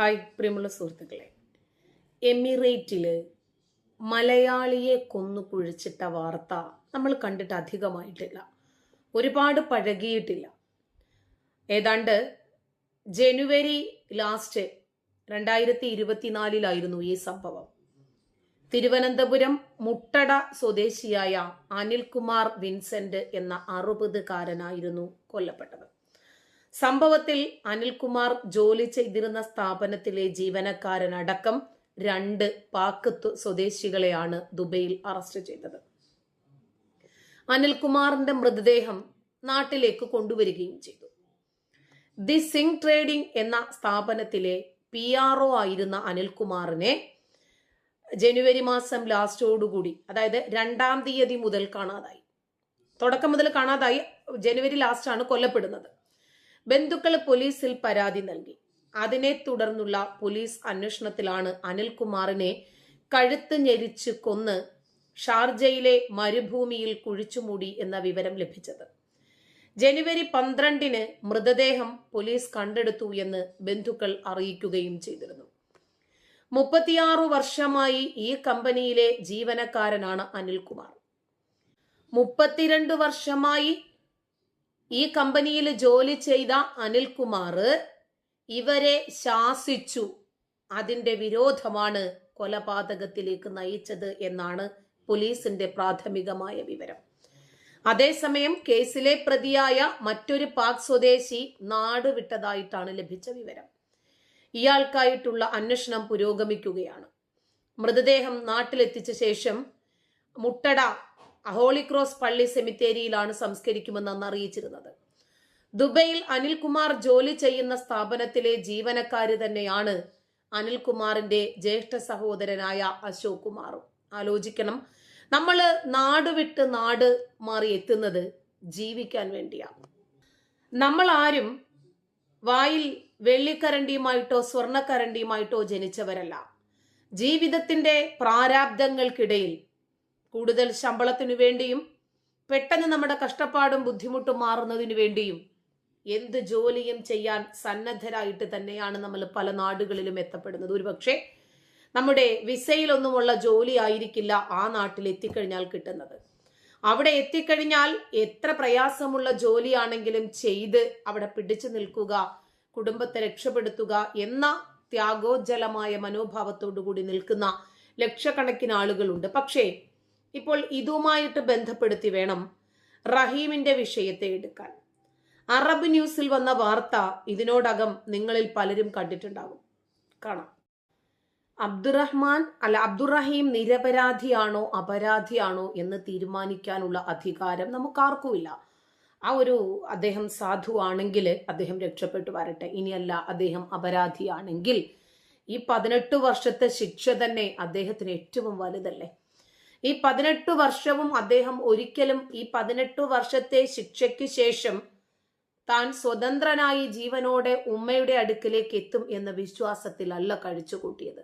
Hi പ്രിയമുള്ള സുഹൃത്തുക്കളെ. എമിറേറ്റിൽ മലയാളിയെ കൊന്നു കുഴിച്ചിട്ട വാർത്ത നമ്മൾ കണ്ടിട്ട് അധികമായിട്ടില്ല. ഒരുപാട് പഴകിയിട്ടില്ല. ഏതാണ്ട് ജനുവരി ലാസ്റ്റ് രണ്ടായിരത്തി ഇരുപത്തിനാലിലായിരുന്നു ഈ സംഭവം. തിരുവനന്തപുരം മുട്ടട സ്വദേശിയായ അനിൽകുമാർ വിൻസെന്റ് എന്ന അറുപതുകാരനായിരുന്നു കൊല്ലപ്പെട്ടത്. സംഭവത്തിൽ അനിൽകുമാർ ജോലി ചെയ്തിരുന്ന സ്ഥാപനത്തിലെ ജീവനക്കാരനടക്കം രണ്ട് പാക്കത്ത് സ്വദേശികളെയാണ് ദുബൈയിൽ അറസ്റ്റ് ചെയ്തത്. അനിൽകുമാറിന്റെ മൃതദേഹം നാട്ടിലേക്ക് കൊണ്ടുവരികയും ചെയ്തു. ദി സിംഗ് ട്രേഡിംഗ് എന്ന സ്ഥാപനത്തിലെ പി ആർ ഒ ആയിരുന്ന അനിൽകുമാറിനെ ജനുവരി മാസം ലാസ്റ്റോടുകൂടി അതായത് രണ്ടാം തീയതി മുതൽ കാണാതായി. തുടക്കം മുതൽ കാണാതായി. ജനുവരി ലാസ്റ്റാണ് കൊല്ലപ്പെടുന്നത്. ബന്ധുക്കൾ പോലീസിൽ പരാതി നൽകി. അതിനെ തുടർന്നുള്ള പോലീസ് അന്വേഷണത്തിലാണ് അനിൽകുമാറിനെ കഴുത്ത് ഞെരിച്ച് കൊന്ന് ഷാർജയിലെ മരുഭൂമിയിൽ കുഴിച്ചുമൂടി എന്ന വിവരം ലഭിച്ചത്. ജനുവരി പന്ത്രണ്ടിന് മൃതദേഹം പോലീസ് കണ്ടെടുത്തു എന്ന് ബന്ധുക്കൾ അറിയിക്കുകയും ചെയ്തിരുന്നു. മുപ്പത്തിയാറു വർഷമായി ഈ കമ്പനിയിലെ ജീവനക്കാരനാണ് അനിൽകുമാർ. മുപ്പത്തിരണ്ട് വർഷമായി ഈ കമ്പനിയിൽ ജോലി ചെയ്ത അനിൽകുമാർ ഇവരെ ശാസിച്ചു. അതിന്റെ വിരോധമാണ് കൊലപാതകത്തിലേക്ക് നയിച്ചത് എന്നാണ് പോലീസിന്റെ പ്രാഥമികമായ വിവരം. അതേസമയം കേസിലെ പ്രതിയായ മറ്റൊരു പാക് സ്വദേശി നാടുവിട്ടതായിട്ടാണ് ലഭിച്ച വിവരം. ഇയാൾക്കായിട്ടുള്ള അന്വേഷണം പുരോഗമിക്കുകയാണ്. മൃതദേഹം നാട്ടിലെത്തിച്ച ശേഷം മുട്ടട ഹോളി ക്രോസ് പള്ളി സെമിത്തേരിയിലാണ് സംസ്കരിക്കുമെന്നാണ് അറിയിച്ചിരുന്നത്. ദുബൈയിൽ അനിൽകുമാർ ജോലി ചെയ്യുന്ന സ്ഥാപനത്തിലെ ജീവനക്കാരി തന്നെയാണ് അനിൽകുമാറിന്റെ ജ്യേഷ്ഠ സഹോദരനായ അശോക് കുമാറും. ആലോചിക്കണം നമ്മൾ നാട് വിട്ട് നാട് മാറി എത്തുന്നത് ജീവിക്കാൻ വേണ്ടിയാണ്. നമ്മൾ ആരും വായിൽ വെള്ളിക്കരണ്ടിയുമായിട്ടോ സ്വർണക്കരണ്ടിയുമായിട്ടോ ജനിച്ചവരല്ല. ജീവിതത്തിന്റെ പ്രാരാബ്ദങ്ങൾക്കിടയിൽ കൂടുതൽ ശമ്പളത്തിനു വേണ്ടിയും പെട്ടെന്ന് നമ്മുടെ കഷ്ടപ്പാടും ബുദ്ധിമുട്ടും മാറുന്നതിനു വേണ്ടിയും എന്ത് ജോലിയും ചെയ്യാൻ സന്നദ്ധരായിട്ട് തന്നെയാണ് നമ്മൾ പല നാടുകളിലും എത്തപ്പെടുന്നത്. ഒരുപക്ഷെ നമ്മുടെ വിസയിലൊന്നുമുള്ള ജോലി ആയിരിക്കില്ല ആ നാട്ടിൽ എത്തിക്കഴിഞ്ഞാൽ കിട്ടുന്നത്. അവിടെ എത്തിക്കഴിഞ്ഞാൽ എത്ര പ്രയാസമുള്ള ജോലിയാണെങ്കിലും ചെയ്ത് അവിടെ പിടിച്ചു നിൽക്കുക കുടുംബത്തെ രക്ഷപ്പെടുത്തുക എന്ന ത്യാഗോജ്ജലമായ മനോഭാവത്തോടു കൂടി നിൽക്കുന്ന ലക്ഷക്കണക്കിന് ആളുകളുണ്ട്. പക്ഷേ ഇപ്പോൾ ഇതുമായിട്ട് ബന്ധപ്പെടുത്തി വേണം റഹീമിന്റെ വിഷയത്തെ എടുക്കാൻ. അറബ് ന്യൂസിൽ വന്ന വാർത്ത ഇതിനോടകം നിങ്ങളിൽ പലരും കണ്ടിട്ടുണ്ടാകും. കാണാം. അബ്ദുറഹ്മാൻ അല്ല അബ്ദുറഹീം നിരപരാധിയാണോ അപരാധിയാണോ എന്ന് തീരുമാനിക്കാനുള്ള അധികാരം നമുക്കാർക്കുമില്ല. ആ ഒരു അദ്ദേഹം സാധുവാണെങ്കിൽ അദ്ദേഹം രക്ഷപ്പെട്ടു വരട്ടെ. ഇനിയല്ല അദ്ദേഹം അപരാധിയാണെങ്കിൽ ഈ പതിനെട്ട് വർഷത്തെ ശിക്ഷ തന്നെ അദ്ദേഹത്തിന് ഏറ്റവും വലുതല്ലേ? ഈ പതിനെട്ട് വർഷവും അദ്ദേഹം ഒരിക്കലും ഈ പതിനെട്ട് വർഷത്തെ ശിക്ഷയ്ക്ക് ശേഷം താൻ സ്വതന്ത്രനായി ജീവനോടെ ഉമ്മയുടെ അടുക്കിലേക്ക് എത്തും എന്ന വിശ്വാസത്തിലല്ല കഴിച്ചുകൂട്ടിയത്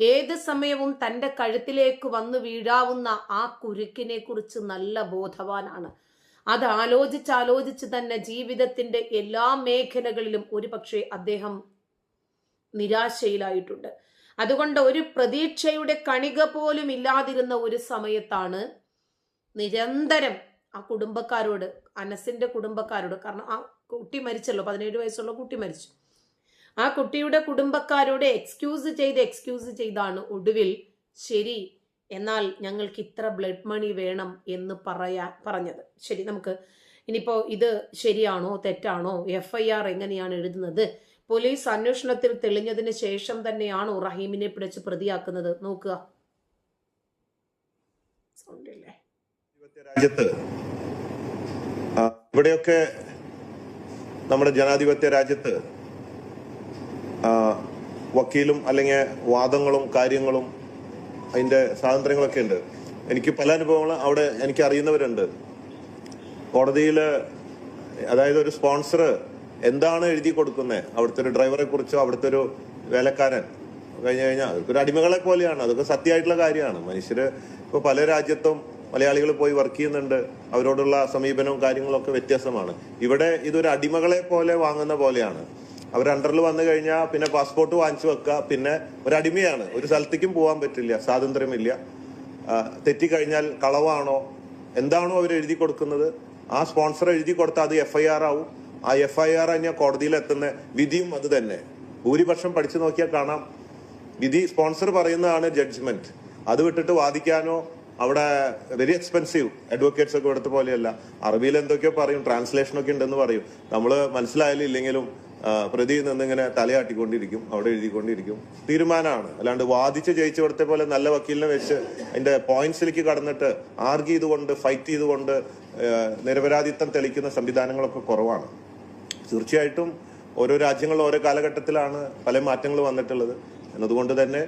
ഏത് സമയവും തന്റെ കഴുത്തിലേക്ക് വന്നു വീഴാവുന്ന ആ കുരുക്കിനെ കുറിച്ച് നല്ല ബോധവാനാണ്. അത് ആലോചിച്ചാലോചിച്ച് തന്നെ ജീവിതത്തിന്റെ എല്ലാ മേഖലകളിലും ഒരുപക്ഷെ അദ്ദേഹം നിരാശയിലായിട്ടുണ്ട്. അതുകൊണ്ട് ഒരു പ്രതീക്ഷയുടെ കണിക പോലും ഇല്ലാതിരുന്ന ഒരു സമയത്താണ് നിരന്തരം ആ കുടുംബക്കാരോട് അനസിന്റെ കുടുംബക്കാരോട് കാരണം ആ കുട്ടി മരിച്ചല്ലോ പതിനേഴ് വയസ്സുള്ള കുട്ടി മരിച്ചു. ആ കുട്ടിയുടെ കുടുംബക്കാരോട് എക്സ്ക്യൂസ് ചെയ്ത് എക്സ്ക്യൂസ് ചെയ്താണ് ഒടുവിൽ ശരി എന്നാൽ ഞങ്ങൾക്ക് ഇത്ര ബ്ലഡ് മണി വേണം എന്ന് പറയാ പറഞ്ഞത്. ശരി നമുക്ക് ഇനിയിപ്പോ ഇത് ശരിയാണോ തെറ്റാണോ എഫ് ഐ ആർ എങ്ങനെയാണ് എഴുതുന്നത് പോലീസ് അന്വേഷണത്തിൽ തെളിഞ്ഞതിന് ശേഷം തന്നെയാണ് റഹീമിനെ പിടിച്ച് പ്രതിയാക്കുന്നത്? നോക്കുക. രാജ്യത്ത് ഇവിടെയൊക്കെ നമ്മുടെ ജനാധിപത്യ രാജ്യത്ത് വക്കീലും അല്ലെങ്കിൽ വാദങ്ങളും കാര്യങ്ങളും അതിന്റെ സ്വാതന്ത്ര്യങ്ങളൊക്കെ ഉണ്ട്. എനിക്ക് പല അനുഭവങ്ങളും അവിടെ എനിക്ക് അറിയുന്നവരുണ്ട്. കോടതിയിൽ അതായത് ഒരു സ്പോൺസർ എന്താണ് എഴുതി കൊടുക്കുന്നത് അവിടുത്തെ ഒരു ഡ്രൈവറെ കുറിച്ചോ അവിടുത്തെ ഒരു വേലക്കാരൻ? കഴിഞ്ഞു കഴിഞ്ഞാൽ അതൊക്കെ ഒരു അടിമകളെ പോലെയാണ്. അതൊക്കെ സത്യമായിട്ടുള്ള കാര്യമാണ്. മനുഷ്യർ ഇപ്പോൾ പല രാജ്യത്തും മലയാളികൾ പോയി വർക്ക് ചെയ്യുന്നുണ്ട്. അവരോടുള്ള സമീപനവും കാര്യങ്ങളൊക്കെ വ്യത്യസ്തമാണ്. ഇവിടെ ഇതൊരു അടിമകളെ പോലെ വാങ്ങുന്ന പോലെയാണ്. അവർ അണ്ടറിൽ വന്നു കഴിഞ്ഞാൽ പിന്നെ പാസ്പോർട്ട് വാങ്ങിച്ചു വെക്കുക പിന്നെ ഒരു അടിമയാണ്. ഒരു സ്ഥലത്തേക്കും പോകാൻ പറ്റില്ല. സ്വാതന്ത്ര്യമില്ല. തെറ്റിക്കഴിഞ്ഞാൽ കളവാണോ? എന്താണോ അവർ എഴുതി കൊടുക്കുന്നത്? ആ സ്പോൺസർ എഴുതി കൊടുത്താൽ അത് എഫ് ഐ ആർ ആവും. ആ എഫ് ഐ ആർ തന്നെ കോടതിയിൽ എത്തുന്ന വിധിയും അത് തന്നെ. ഭൂരിപക്ഷം പഠിച്ചു നോക്കിയാൽ കാണാം. വിധി സ്പോൺസർ പറയുന്നതാണ് ജഡ്ജ്മെന്റ് അത് വിട്ടിട്ട് വാദിക്കാനോ അവിടെ വെരി എക്സ്പെൻസീവ് അഡ്വക്കേറ്റ്സ് ഒക്കെ ഇവിടുത്തെ പോലെയല്ല. അറബിയിൽ എന്തൊക്കെയോ പറയും ട്രാൻസ്ലേഷൻ ഒക്കെ ഉണ്ടെന്ന് പറയും. നമ്മൾ മനസ്സിലായാലും ഇല്ലെങ്കിലും പ്രതി നിന്നിങ്ങനെ തലയാട്ടിക്കൊണ്ടിരിക്കും അവിടെ എഴുതിക്കൊണ്ടിരിക്കും. തീരുമാനമാണ്. അല്ലാണ്ട് വാദിച്ച് ജയിച്ചു കൊടുത്ത പോലെ നല്ല വക്കീലിനെ വെച്ച് അതിന്റെ പോയിന്റ്സിലേക്ക് കടന്നിട്ട് ആർഗ്യ ചെയ്തുകൊണ്ട് ഫൈറ്റ് ചെയ്തുകൊണ്ട് നിരപരാധിത്വം തെളിക്കുന്ന സംവിധാനങ്ങളൊക്കെ കുറവാണ്. തീർച്ചയായിട്ടും ഓരോ രാജ്യങ്ങളിൽ ഓരോ കാലഘട്ടത്തിലാണ് പല മാറ്റങ്ങൾ വന്നിട്ടുള്ളത്. എന്നതുകൊണ്ട് തന്നെ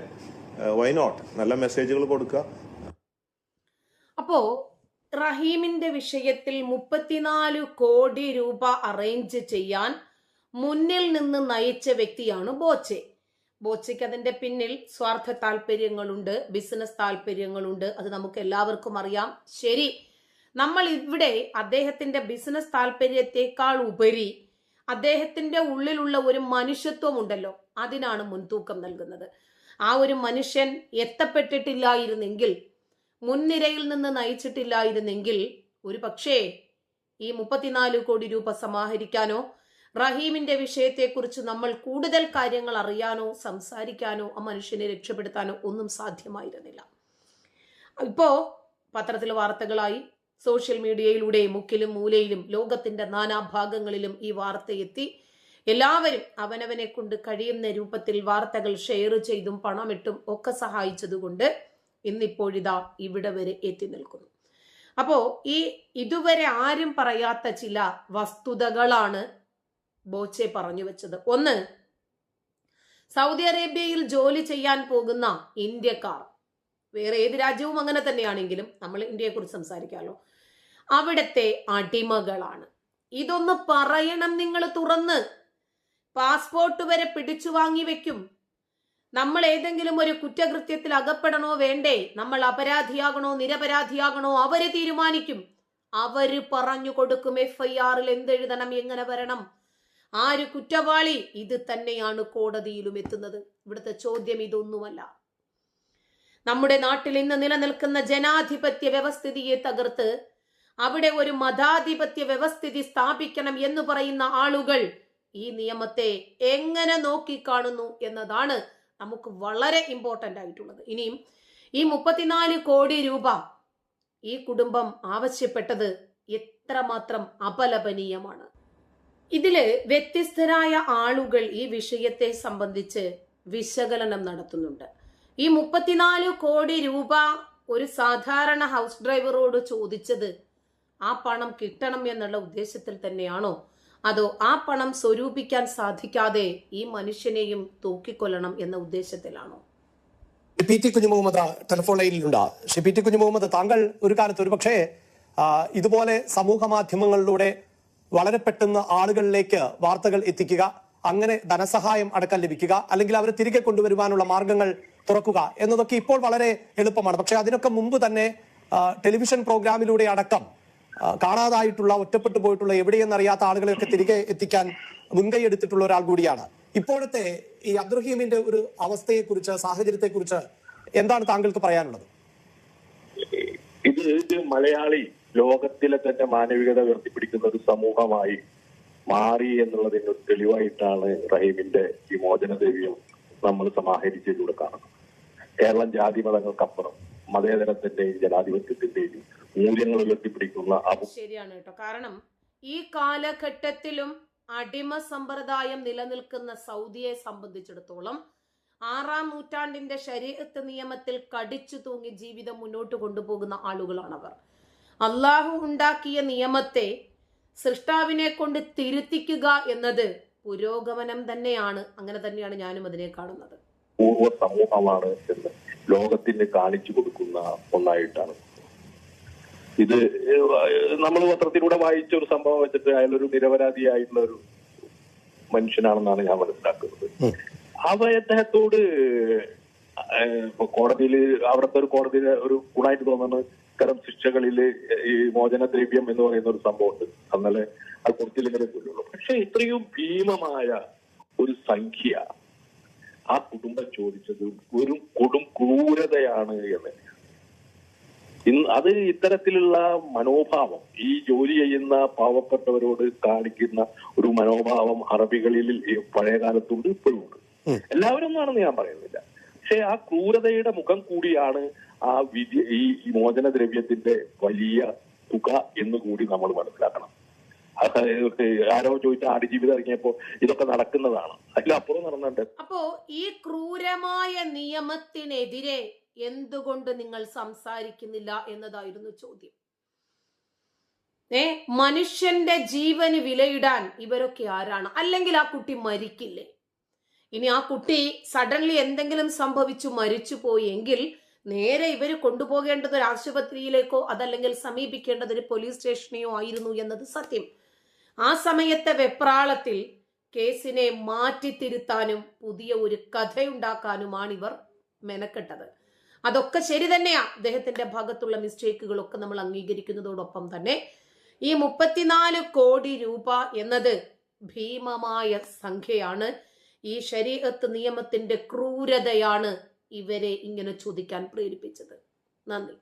വൈ നോട്ട് നല്ല മെസ്സേജുകൾ കൊടുക്കുക. അപ്പോ റഹീമിന്റെ വിഷയത്തിൽ മുപ്പത്തിനാല് കോടി രൂപ അറേഞ്ച് ചെയ്യാൻ മുന്നിൽ നിന്ന് നയിച്ച വ്യക്തിയാണ് ബോച്ചെ. ബോച്ചയ്ക്ക് അതിന്റെ പിന്നിൽ സ്വാർത്ഥ താല്പര്യങ്ങളുണ്ട് ബിസിനസ് താല്പര്യങ്ങളുണ്ട് അത് നമുക്ക് എല്ലാവർക്കും അറിയാം. ശരി നമ്മൾ ഇവിടെ അദ്ദേഹത്തിന്റെ ബിസിനസ് താല്പര്യത്തെക്കാൾ ഉപരി അദ്ദേഹത്തിന്റെ ഉള്ളിലുള്ള ഒരു മനുഷ്യത്വം ഉണ്ടല്ലോ അതിനാണ് മുൻതൂക്കം നൽകുന്നത്. ആ ഒരു മനുഷ്യൻ എത്തപ്പെട്ടിട്ടില്ലായിരുന്നെങ്കിൽ മുൻനിരയിൽ നിന്ന് നയിച്ചിട്ടില്ലായിരുന്നെങ്കിൽ ഒരു പക്ഷേ ഈ മുപ്പത്തിനാല് കോടി രൂപ സമാഹരിക്കാനോ റഹീമിന്റെ വിഷയത്തെക്കുറിച്ച് നമ്മൾ കൂടുതൽ കാര്യങ്ങൾ അറിയാനോ സംസാരിക്കാനോ ആ മനുഷ്യനെ രക്ഷപ്പെടുത്താനോ ഒന്നും സാധ്യമായിരുന്നില്ല. ഇപ്പോ പത്രത്തിലെ വാർത്തകളായി സോഷ്യൽ മീഡിയയിലൂടെ മുക്കിലും മൂലയിലും ലോകത്തിന്റെ നാനാഭാഗങ്ങളിലും ഈ വാർത്ത എത്തി എല്ലാവരും അവനവനെ കൊണ്ട് കഴിയുന്ന രൂപത്തിൽ വാർത്തകൾ ഷെയർ ചെയ്തും പണമിട്ടും ഒക്കെ സഹായിച്ചതുകൊണ്ട് ഇന്നിപ്പോഴിതാ ഇവിടെ വരെ എത്തി നിൽക്കുന്നു. അപ്പോ ഈ ഇതുവരെ ആരും പറയാത്ത ചില വസ്തുതകളാണ് ബോച്ചെ പറഞ്ഞു വെച്ചത്. ഒന്ന് സൗദി അറേബ്യയിൽ ജോലി ചെയ്യാൻ പോകുന്ന ഇന്ത്യക്കാർ. വേറെ ഏത് രാജ്യവും അങ്ങനെ തന്നെയാണെങ്കിലും നമ്മൾ ഇന്ത്യയെക്കുറിച്ച് സംസാരിക്കാമല്ലോ. അവിടുത്തെ അടിമകളാണ്. ഇതൊന്ന് പറയണം നിങ്ങൾ തുറന്ന്. പാസ്പോർട്ട് വരെ പിടിച്ചു വാങ്ങി വെക്കും. നമ്മൾ ഏതെങ്കിലും ഒരു കുറ്റകൃത്യത്തിൽ അകപ്പെടണോ വേണ്ടേ? നമ്മൾ അപരാധിയാകണോ നിരപരാധിയാകണോ? അവർ തീരുമാനിക്കും. അവർ പറഞ്ഞു കൊടുക്കും എഫ് ഐ ആറിൽ എന്തെഴുതണം എങ്ങനെ വരണം? ആര് കുറ്റവാളി? ഇത് തന്നെയാണ് കോടതിയിലും എത്തുന്നത്. ഇവിടുത്തെ ചോദ്യം ഇതൊന്നുമല്ല. നമ്മുടെ നാട്ടിൽ ഇന്ന് നിലനിൽക്കുന്ന ജനാധിപത്യ വ്യവസ്ഥിതിയെ തകർത്ത് അവിടെ ഒരു മതാധിപത്യ വ്യവസ്ഥിതി സ്ഥാപിക്കണം എന്ന് പറയുന്ന ആളുകൾ ഈ നിയമത്തെ എങ്ങനെ നോക്കിക്കാണുന്നു എന്നതാണ് നമുക്ക് വളരെ ഇമ്പോർട്ടന്റ് ആയിട്ടുള്ളത്. ഇനിയും ഈ മുപ്പത്തിനാല് കോടി രൂപ ഈ കുടുംബം ആവശ്യപ്പെട്ടത് എത്രമാത്രം അപലപനീയമാണ്? ഇതിൽ വ്യത്യസ്തരായ ആളുകൾ ഈ വിഷയത്തെ സംബന്ധിച്ച് വിശകലനം നടത്തുന്നുണ്ട്. ഈ മുപ്പത്തിനാല് കോടി രൂപ ഒരു സാധാരണ ഹൗസ് ഡ്രൈവറോട് ചോദിച്ചത് ആ പണം കിട്ടണം എന്നുള്ള ഉദ്ദേശത്തിൽ തന്നെയാണോ? അതോ ആ പണം സ്വരൂപിക്കാൻ സാധിക്കാതെ ഈ മനുഷ്യനെയും തൂക്കിക്കൊല്ലണം എന്ന ഉദ്ദേശത്തിലാണോ? P T Kunju Muhammad telephone ലൈനിലുണ്ട് P T Kunju Muhammad താങ്കൾ ഒരു കാലത്ത് ഒരു പക്ഷേ ഇതുപോലെ സമൂഹ മാധ്യമങ്ങളിലൂടെ വളരെ പെട്ടെന്ന് ആളുകളിലേക്ക് വാർത്തകൾ എത്തിക്കുക അങ്ങനെ ധനസഹായം അടക്കം ലഭിക്കുക അല്ലെങ്കിൽ അവരെ തിരികെ കൊണ്ടുവരുവാനുള്ള മാർഗങ്ങൾ തുറക്കുക എന്നതൊക്കെ ഇപ്പോൾ വളരെ എളുപ്പമാണ്. പക്ഷേ അതിനൊക്കെ മുമ്പ് തന്നെ ടെലിവിഷൻ പ്രോഗ്രാമിലൂടെ അടക്കം കാണാതായിട്ടുള്ള ഒറ്റപ്പെട്ടു പോയിട്ടുള്ള എവിടെയെന്നറിയാത്ത ആളുകളെയൊക്കെ തിരികെ എത്തിക്കാൻ മുൻകൈ എടുത്തിട്ടുള്ള ഒരാൾ കൂടിയാണ്. ഇപ്പോഴത്തെ ഈ അബ്ദുറഹീമിന്റെ ഒരു അവസ്ഥയെക്കുറിച്ച് സാഹചര്യത്തെക്കുറിച്ച് എന്താണ് താങ്കൾക്ക് പറയാനുള്ളത്? ഇത് മലയാളി ലോകത്തിലെ തന്നെ മാനവികത ഉയർത്തിപ്പിടിക്കുന്ന ഒരു സമൂഹമായി മാറി എന്നുള്ളതിന് ഒരു തെളിവായിട്ടാണ് റഹീമിന്റെ ഈ മോചന ദേവിയും നമ്മൾ സമാഹരിച്ചതിലൂടെ കാണുന്നത്. കേരളം ജാതി മതങ്ങൾക്കപ്പുറം മതേതരത്തിന്റെയും ജനാധിപത്യത്തിന്റെയും മൂല്യങ്ങൾ ഉയർത്തിപ്പിടിക്കുന്ന ശരിയാണ് കേട്ടോ. കാരണം ഈ കാലഘട്ടത്തിലും അടിമ സമ്പ്രദായം നിലനിൽക്കുന്ന സൗദിയെ സംബന്ധിച്ചിടത്തോളം ആറാം നൂറ്റാണ്ടിന്റെ ശരീരത്ത് നിയമത്തിൽ കടിച്ചു തൂങ്ങി ജീവിതം മുന്നോട്ട് കൊണ്ടുപോകുന്ന ആളുകളാണവർ. അള്ളാഹു ഉണ്ടാക്കിയ നിയമത്തെ സൃഷ്ടാവിനെ കൊണ്ട് തിരുത്തിക്കുക എന്നത് പുരോഗമനം തന്നെയാണ്. അങ്ങനെ തന്നെയാണ് ഞാനും അതിനെ കാണുന്നത്. പൂർവ സമൂഹമാണ് എന്ന് ലോകത്തിന് കാണിച്ചു കൊടുക്കുന്ന ഒന്നായിട്ടാണ്. ഇത് നമ്മൾ പത്രത്തിലൂടെ വായിച്ച ഒരു സംഭവം വെച്ചിട്ട് അയാളൊരു നിരപരാധിയായിട്ടുള്ള ഒരു മനുഷ്യനാണെന്നാണ് ഞാൻ മനസ്സിലാക്കുന്നത്. അവ അദ്ദേഹത്തോട് ഇപ്പൊ കോടതിയിൽ അവിടുത്തെ ഒരു കോടതിയിൽ ഒരു ഗുണമായിട്ട് തോന്നുന്നത് ഇത്തരം ശിക്ഷകളിൽ ഈ മോചന ദ്രവ്യം എന്ന് പറയുന്ന ഒരു സംഭവം സംഭവമുണ്ട്. അന്നലെ അത് കുറച്ചില്ലെങ്കിലേ പോലുള്ളൂ പക്ഷെ ഇത്രയും ഭീമമായ ഒരു സംഖ്യ ആ കുടുംബം ചോദിച്ചത് ഒരു കൊടും ക്രൂരതയാണ് എന്ന്. ഇന്ന് അത് ഇത്തരത്തിലുള്ള മനോഭാവം ഈ ജോലി ചെയ്യുന്ന പാവപ്പെട്ടവരോട് കാണിക്കുന്ന ഒരു മനോഭാവം അറബികളിൽ പഴയകാലത്തുണ്ട് പഴയ കാലത്തുണ്ട് ഇപ്പോഴും ഉണ്ട്. എല്ലാവരും ഒന്നാണെന്ന് ഞാൻ പറയുന്നില്ല. പക്ഷെ ആ ക്രൂരതയുടെ മുഖം കൂടിയാണ് ആ വിധി ഈ മോചനദ്രവ്യത്തിന്റെ വലിയ തുക എന്ന് കൂടി നമ്മൾ മനസ്സിലാക്കണം. ആരോ ചോദിച്ച ആടുജീവിതം ഇറങ്ങിയപ്പോ ഇതൊക്കെ നടക്കുന്നതാണ്. അതിലപ്പുറം നടന്നിട്ടുണ്ട് അപ്പോ ഈ ക്രൂരമായ നിയമത്തിനെതിരെ എന്തുകൊണ്ട് നിങ്ങൾ സംസാരിക്കുന്നില്ല എന്നതായിരുന്നു ചോദ്യം. ഏ? മനുഷ്യന്റെ ജീവന് വിലയിടാൻ ഇവരൊക്കെ ആരാണ്? അല്ലെങ്കിൽ ആ കുട്ടി മരിക്കില്ലേ? ഇനി ആ കുട്ടി സഡൻലി എന്തെങ്കിലും സംഭവിച്ചു മരിച്ചു പോയെങ്കിൽ നേരെ ഇവർ കൊണ്ടുപോകേണ്ടത് ഒരു ആശുപത്രിയിലേക്കോ അതല്ലെങ്കിൽ സമീപിക്കേണ്ടത് ഒരു പോലീസ് സ്റ്റേഷനെയോ ആയിരുന്നു എന്നത് സത്യം. ആ സമയത്തെ വെപ്രാളത്തിൽ കേസിനെ മാറ്റിത്തിരുത്താനും പുതിയ ഒരു കഥയുണ്ടാക്കാനുമാണ് ഇവർ മെനക്കെട്ടത്. അതൊക്കെ ശരി തന്നെയാ. അദ്ദേഹത്തിന്റെ ഭാഗത്തുള്ള മിസ്റ്റേക്കുകളൊക്കെ നമ്മൾ അംഗീകരിക്കുന്നതോടൊപ്പം തന്നെ ഈ മുപ്പത്തിനാല് കോടി രൂപ എന്നത് ഭീമമായ സംഖ്യയാണ്. ഈ ശരീരത്ത് നിയമത്തിന്റെ ക്രൂരതയാണ് ഇവരെ ഇങ്ങനെ ചോദിക്കാൻ പ്രേരിപ്പിച്ചത്. നന്ദി.